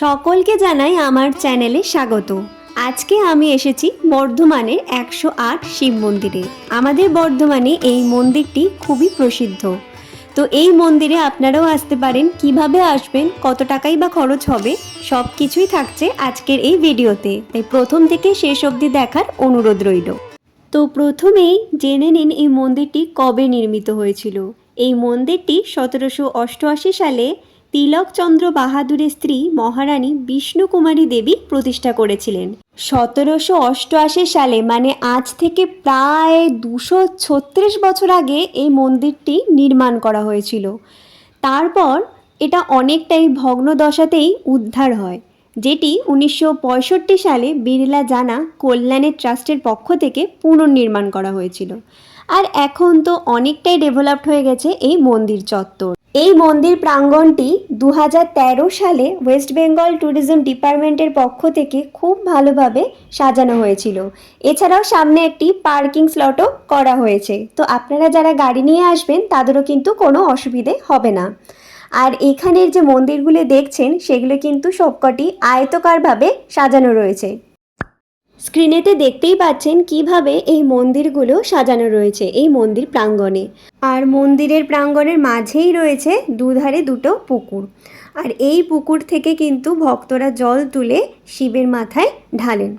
সকলকে জানাই আমার চ্যানেলে স্বাগত। আজকে আমি এসেছি বর্ধমানের একশো আট শিব মন্দিরে। আমাদের বর্ধমানে এই মন্দিরটি খুবই প্রসিদ্ধ। তো এই মন্দিরে আপনারাও আসতে পারেন, কীভাবে আসবেন, কত টাকাই বা খরচ হবে সব কিছুই থাকছে আজকের এই ভিডিওতে। তাই প্রথম থেকে শেষ অবধি দেখার অনুরোধ রইল। তো প্রথমেই জেনে নিন এই মন্দিরটি কবে নির্মিত হয়েছিল। এই মন্দিরটি সতেরোশো অষ্টআশি সালে তিলকচন্দ্র বাহাদুরের স্ত্রী মহারানী বিষ্ণুকুমারী দেবী প্রতিষ্ঠা করেছিলেন। সতেরোশো অষ্টআশি সালে মানে আজ থেকে প্রায় দুশো ছত্রিশ বছর আগে এই মন্দিরটি নির্মাণ করা হয়েছিল। তারপর এটা অনেকটাই ভগ্ন দশাতেই উদ্ধার হয়, যেটি উনিশশো পঁয়ষট্টি সালে বিড়লা জানা কল্যাণের ট্রাস্টের পক্ষ থেকে পুনর্নির্মাণ করা হয়েছিল। আর এখন তো অনেকটাই ডেভেলপড হয়ে গেছে এই মন্দির চত্বর। এই মন্দির প্রাঙ্গণটি দু হাজার তেরো সালে ওয়েস্ট বেঙ্গল ট্যুরিজম ডিপার্টমেন্টের পক্ষ থেকে খুব ভালোভাবে সাজানো হয়েছিল। এছাড়াও সামনে একটি পার্কিং স্লটও করা হয়েছে। তো আপনারা যারা গাড়ি নিয়ে আসবেন, তাদেরও কিন্তু কোনো অসুবিধে হবে না। আর এখানের যে মন্দিরগুলো দেখছেন, সেগুলো কিন্তু সবকটি আয়তকারভাবে সাজানো রয়েছে। স্ক্রিনেতে দেখতেই পাচ্ছেন কীভাবে এই মন্দিরগুলো সাজানো রয়েছে, এই মন্দির প্রাঙ্গণে। আর মন্দিরের প্রাঙ্গণের মাঝেই রয়েছে দুধারে দুটো পুকুর। আর এই পুকুর থেকে কিন্তু ভক্তরা জল তুলে শিবের মাথায় ঢালেন।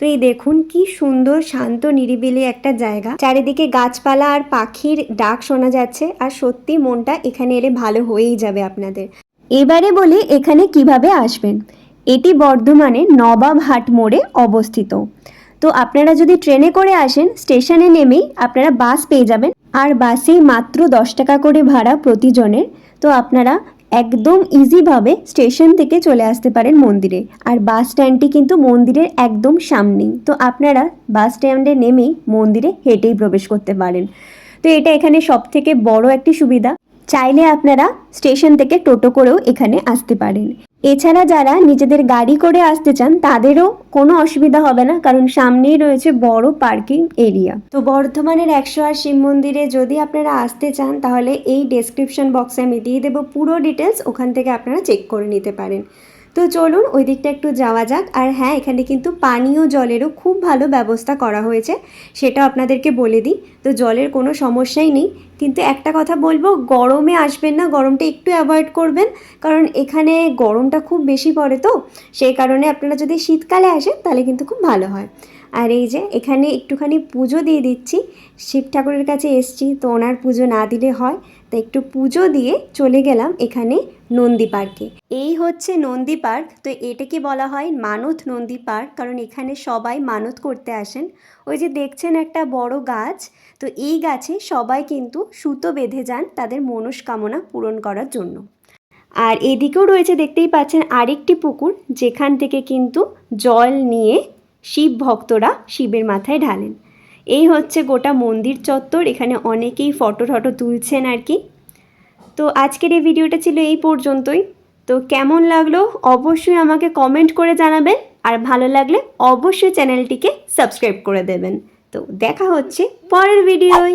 তো এই দেখুন কি সুন্দর, শান্ত, নিরিবিলি একটা জায়গা। চারিদিকে গাছপালা আর পাখির ডাক শোনা যাচ্ছে, আর সত্যি মনটা এখানে এলে ভালো হয়েই যাবে আপনাদের। এবারে বলি এখানে কীভাবে আসবেন। এটি বর্ধমানে নবাব হাট মোড়ে অবস্থিত। তো আপনারা যদি ট্রেনে করে আসেন, স্টেশনে নেমেই আপনারা বাস পেয়ে যাবেন। আর বাসে মাত্র দশ টাকা করে ভাড়া প্রতিজনের। তো আপনারা একদম ইজিভাবে স্টেশন থেকে চলে আসতে পারেন মন্দিরে। আর বাস স্ট্যান্ডটি কিন্তু মন্দিরের একদম সামনেই। তো আপনারা বাস স্ট্যান্ডে নেমেই মন্দিরে হেঁটেই প্রবেশ করতে পারেন। তো এটা এখানে সব থেকে বড় একটি সুবিধা। চাইলে আপনারা স্টেশন থেকে টোটো করেও এখানে আসতে পারেন। এছাড়া যারা নিজেদের গাড়ি করে আসতে চান, তাদেরও কোনো অসুবিধা হবে না, কারণ সামনেই রয়েছে বড় পার্কিং এরিয়া। তো বর্ধমানের একশো আর শিব মন্দিরে যদি আপনারা আসতে চান, তাহলে এই ডেসক্রিপশন বক্সে আমি দিয়ে দেবো পুরো ডিটেলস ওখান থেকে আপনারা চেক করে নিতে পারেন। তো চলুন ওই দিকটা একটু যাওয়া যাক। আর হ্যাঁ এখানে কিন্তু পানীয় জলেরও খুব ভালো ব্যবস্থা করা হয়েছে সেটা আপনাদেরকে বলে দিই। তো জলের কোনো সমস্যাই নেই। কিন্তু একটা কথা বলব, গরমে আসবেন না, গরমটা একটু অ্যাভয়েড করবেন, কারণ এখানে গরমটা খুব বেশি পড়ে তো, সেই কারণে আপনারা যদি শীতকালে আসেন, তাহলে কিন্তু খুব ভালো হয়। আর এই যে এখানে একটুখানি পুজো দিয়ে দিচ্ছি, শিব ঠাকুরের কাছে এসছি, তো ওনার পুজো না দিলে হয় তো একটু পুজো দিয়ে চলে গেলাম এখানে নন্দী পার্কে। এই হচ্ছে নন্দী পার্ক। তো এটাকে বলা হয় মানত নন্দী পার্ক, কারণ এখানে সবাই মানত করতে আসেন। ওই যে দেখছেন একটা বড় গাছ, তো এই গাছে সবাই কিন্তু সুতো বেঁধে যান তাদের মনস্কামনা পূরণ করার জন্য। আর এদিকেও রয়েছে দেখতেই পাচ্ছেন আরেকটি পুকুর, যেখান থেকে কিন্তু জল নিয়ে শিব ভক্তরা শিবের মাথায় ঢালেন। এই হচ্ছে গোটা মন্দির চত্বর, এখানে অনেকেই ফটো টটো তুলছেন আর কি। তো আজকের এই ভিডিওটা ছিল এই পর্যন্তই। তো কেমন লাগল অবশ্যই আমাকে কমেন্ট করে জানাবেন। আর ভালো লাগলে অবশ্যই চ্যানেলটিকে সাবস্ক্রাইব করে দেবেন। তো দেখা হচ্ছে পরের ভিডিওয়।